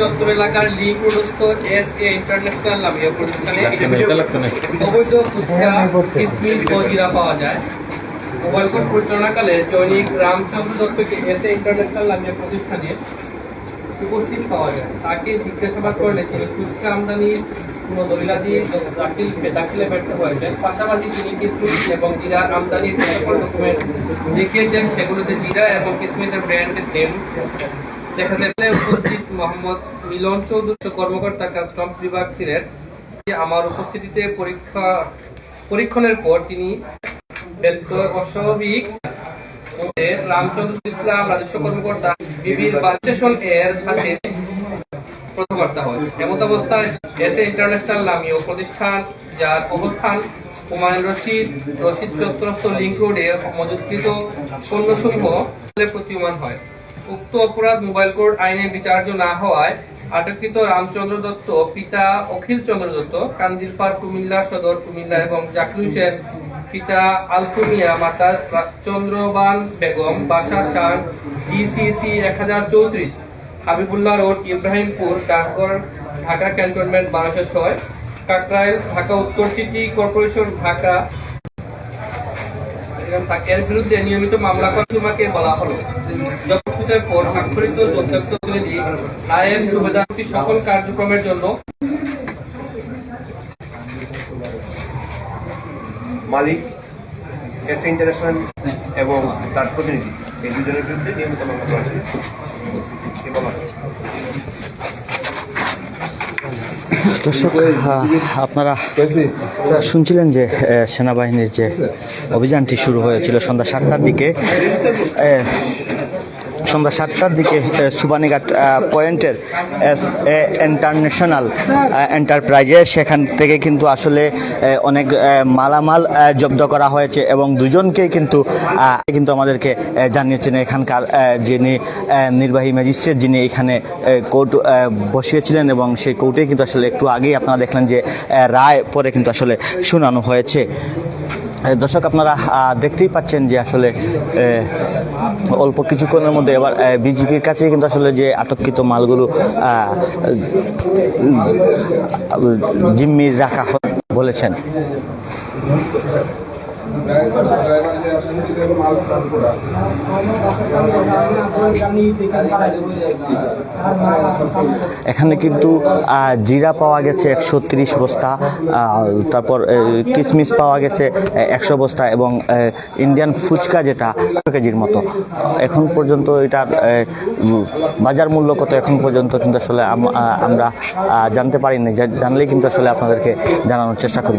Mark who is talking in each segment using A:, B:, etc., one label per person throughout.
A: চত্বর এলাকার লিঙ্ক রোডস্থ এস এ ইন্টারন্যাশনাল নামীয় প্রতিষ্ঠানে অবৈধ ফুচকা কিসমিস ও জিরা পাওয়া যায়। মোবাইল পরিচালনাকালে জৈনিক রামচন্দ্র দত্তকে এস এ ইন্টারন্যাশনাল নামীয় প্রতিষ্ঠানে উপস্থিত পাওয়া যায়। তাকে জিজ্ঞাসাবাদ করলে তিনি ফুচকা আমদানির কোনো দলিলাদি দাখিল দাখিলে ব্যর্থ হয়েছেন পাশাপাশি তিনি কিসমিস এবং জিরার আমদানির ডকুমেন্ট দেখিয়েছেন সেগুলোতে জিরা এবং কিসমিসের ব্র্যান্ডের নেম দেখা গেলে উপস্থিত মোহাম্মদ মিলন চৌধুরী, কর্মকর্তা কাস্টমস বিভাগ সিলেট। আমার উপস্থিতিতে পরীক্ষা, পরীক্ষণের পর তিনি অস্বাভাবিক রামচন্দ্র ইসলাম, রাজস্ব কর্মকর্তা, বিবির এর সাথে কর্মকর্তা হয় এমত অবস্থায় ইন্টারন্যাশনাল নামীয় প্রতিষ্ঠান যার অবস্থান হুমায়ুন রশিদ রশিদ চত্বরস্থ লিঙ্ক রোডে মজুতকৃত পণ্যসমূহ প্রতীয়মান হয়। উক্ত অপরাধ মোবাইল কোড আইনে বিচার্য না হওয়ায় আটককৃত রামচন্দ্র দত্ত, পিতা অখিল চন্দ্র দত্ত কান্দিরপাড় কুমিল্লা সদর কুমিল্লা এবং জাকলুসের পিতা আলফু মিয়া মাতা চন্দ্রবান বেগম, বাসা শান, ডিসিসি এক হাজার চৌত্রিশ, হাবিবুল্লাহ রোড, ইব্রাহিমপুর, ডাকঘর, ঢাকা ক্যান্টনমেন্ট বারোশো ছয়, কাকরাইল, ঢাকা উত্তর সিটি কর্পোরেশন, ঢাকা। এর বিরুদ্ধে নিয়মিত মামলা কর্মীকে বলা হলো। জবাবসূচের পর স্বাক্ষরিত তথ্যক্ত প্রতিনিধি আইন সুবিধার্থী সকল কার্যক্রমের জন্য
B: মালিক এস ইন্টারন্যাশনাল এবং তার প্রতিনিধি এই দুজনের বিরুদ্ধে নিয়মিত মামলা করা।
C: দর্শক আপনারা শুনছিলেন যে সেনাবাহিনীর যে অভিযানটি শুরু হয়েছিল সন্ধ্যা সাতটার দিকে সন্ধ্যা সাতটার দিকে সুবানীঘাট পয়েন্টের এস, এ, ইন্টারন্যাশনাল এন্টারপ্রাইজে। সেখান থেকে কিন্তু আসলে অনেক মালামাল জব্দ করা হয়েছে এবং দুজনকেই কিন্তু কিন্তু আমাদেরকে জানিয়েছেন এখানকার যিনি নির্বাহী ম্যাজিস্ট্রেট, যিনি এখানে কোর্ট বসিয়েছিলেন এবং সেই কোর্টে কিন্তু আসলে একটু আগেই আপনারা দেখলেন যে রায় পরে কিন্তু আসলে শোনানো হয়েছে। দর্শক, আপনারা দেখতেই পাচ্ছেন যে আসলে অল্প কিছুক্ষণের মধ্যে এবার বিজেপির কাছে কিন্তু আসলে যে আটককৃত মালগুলো জিম্মির রাখা বলেছেন। এখানে কিন্তু জিরা পাওয়া গেছে একশো তিরিশ বস্তা তারপর কিশমিশ পাওয়া গেছে একশো বস্তা এবং ইন্ডিয়ান ফুচকা যেটা কেজির মতো। এখন পর্যন্ত এটার বাজার মূল্য কত এখন পর্যন্ত কিন্তু আসলে আমরা জানতে পারিনি জা- জানলেই কিন্তু আসলে আপনাদেরকে জানানোর চেষ্টা করি।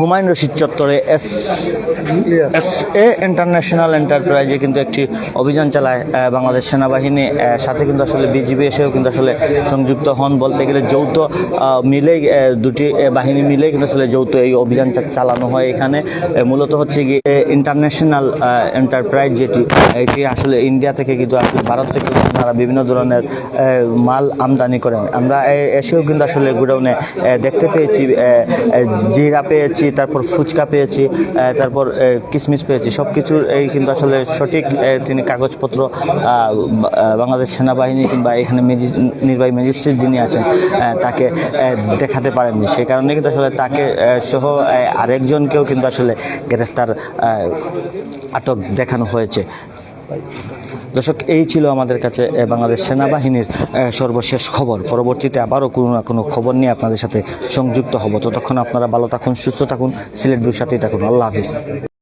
C: হুমায়ুন রশিদ চত্বরে এস এস এ ইন্টারন্যাশনাল এন্টারপ্রাইজে কিন্তু একটি অভিযান চালায় বাংলাদেশ সেনাবাহিনী সাথে কিন্তু আসলে বিজিবি এসেও কিন্তু আসলে সংযুক্ত হন। বলতে গেলে যৌথ মিলেই দুটি বাহিনী মিলে কিন্তু আসলে যৌথ এই অভিযান চালানো হয় এখানে। মূলত হচ্ছে কি ইন্টারন্যাশনাল এন্টারপ্রাইজ যেটি এটি আসলে ইন্ডিয়া থেকে কিন্তু আসলে ভারত থেকে তারা বিভিন্ন ধরনের মাল আমদানি করেন। আমরা এসেও কিন্তু আসলে গোডাউনে দেখতে পেয়েছি আহ, আহ, জিরা পেয়েছি, তারপর ফুচকা পেয়েছি তারপর কিশমিশ পেয়েছি সব কিছুর এই কিন্তু আসলে সঠিক তিনি কাগজপত্র বাংলাদেশ সেনাবাহিনী কিংবা এখানে নির্বাহী ম্যাজিস্ট্রেট যিনি আছেন তাকে দেখাতে পারেননি। সে কারণে কিন্তু আসলে তাকে সহ আরেকজনকেও কিন্তু আসলে গ্রেফতার আটক দেখানো হয়েছে। দর্শক, এই ছিল আমাদের কাছে বাংলাদেশ সেনাবাহিনীর সর্বশেষ খবর। পরবর্তীতে আবারও কোনো না কোনো খবর নিয়ে আপনাদের সাথে সংযুক্ত হব। ততক্ষণ আপনারা ভালো থাকুন, সুস্থ থাকুন। সিলেট ভিউর সাথেই থাকুন। আল্লাহ হাফিজ।